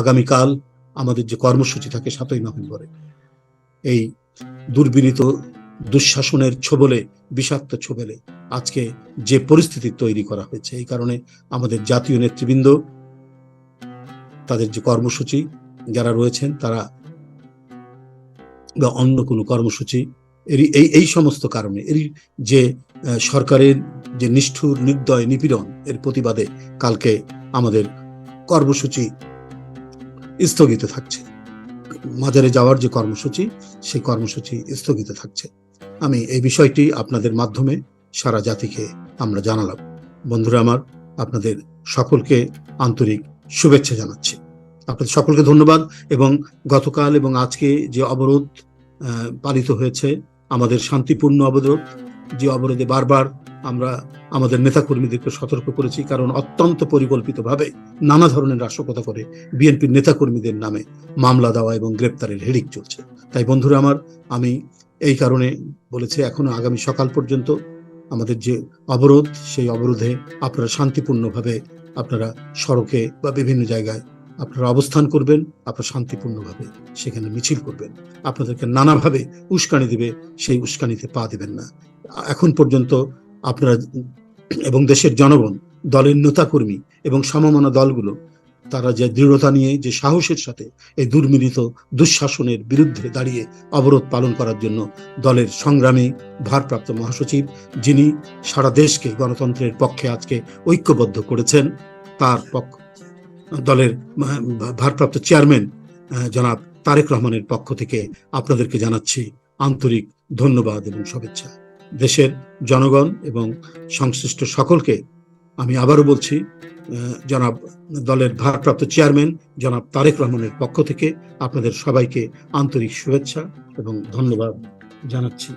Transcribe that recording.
আগামীকাল আমাদের যে কর্মসূচি থাকে সাতই নভেম্বরে, এই দুর্বিনীত দুঃশাসনের ছোবলে, বিষাক্ত ছোবলে আজকে যে পরিস্থিতি তৈরি করা হয়েছে, এই কারণে আমাদের জাতীয় নেতৃবৃন্দ, তাদের যে কর্মসূচি যারা রয়েছেন, তারা বা অন্য কোনো কর্মসূচি, এরই এই এই সমস্ত কারণে, এরই যে সরকারের যে নিষ্ঠুর, নির্দয় নিপীড়ন, এর প্রতিবাদে কালকে আমাদের কর্মসূচি স্থগিত থাকছে। মাজারে যাওয়ার যে কর্মসূচি, সেই কর্মসূচি স্থগিত থাকছে। আমি এই বিষয়টি আপনাদের মাধ্যমে সারা জাতিকে আমরা জানালাম। বন্ধুরা আমার, আপনাদের সকলকে আন্তরিক শুভেচ্ছা জানাচ্ছি। আপনাদের সকলকে ধন্যবাদ এবং গতকাল এবং আজকে যে অবরোধ পালিত হয়েছে, আমাদের শান্তিপূর্ণ অবরোধ, যে অবরোধে বারবার আমরা আমাদের নেতাকর্মীদেরকে সতর্ক করেছি, কারণ অত্যন্ত পরিকল্পিতভাবে নানা ধরনের নাশকতা করে বিএনপির নেতাকর্মীদের নামে মামলা দেওয়া এবং গ্রেপ্তারের হেডিক চলছে। তাই বন্ধুরা আমার, আমি এই কারণে বলেছি, এখনও আগামী সকাল পর্যন্ত আমাদের যে অবরোধ, সেই অবরোধে আপনারা শান্তিপূর্ণভাবে আপনারা সড়কে বা বিভিন্ন জায়গায় আপনারা অবস্থান করবেন, আপনারা শান্তিপূর্ণভাবে সেখানে মিছিল করবেন। আপনাদেরকে নানাভাবে উস্কানি দিবে, সেই উস্কানিতে পা দিবেন না। এখন পর্যন্ত আপনারা এবং দেশের জনগণ, দলের নেতাকর্মী এবং সমমনা দলগুলো, তারা যে দৃঢ়তা নিয়ে, যে সাহসের সাথে এই দুর্মিলিত দুঃশাসনের বিরুদ্ধে দাঁড়িয়ে অবরোধ পালন করার জন্য দলের সংগ্রামী ভারপ্রাপ্ত মহাসচিব, যিনি সারা দেশকে গণতন্ত্রের পক্ষে আজকে ঐক্যবদ্ধ করেছেন, তার পক্ষ, দলের ভারপ্রাপ্ত চেয়ারম্যান জনাব তারেক রহমানের পক্ষ থেকে আপনাদেরকে জানাচ্ছি আন্তরিক ধন্যবাদ এবং শুভেচ্ছা। দেশের জনগণ এবং সংশ্লিষ্ট সকলকে আমি আবারও বলছি জনাব দলের ভারপ্রাপ্ত চেয়ারম্যান জনাব তারেক রহমানের পক্ষ থেকে আপনাদের সবাইকে আন্তরিক শুভেচ্ছা এবং ধন্যবাদ জানাচ্ছি।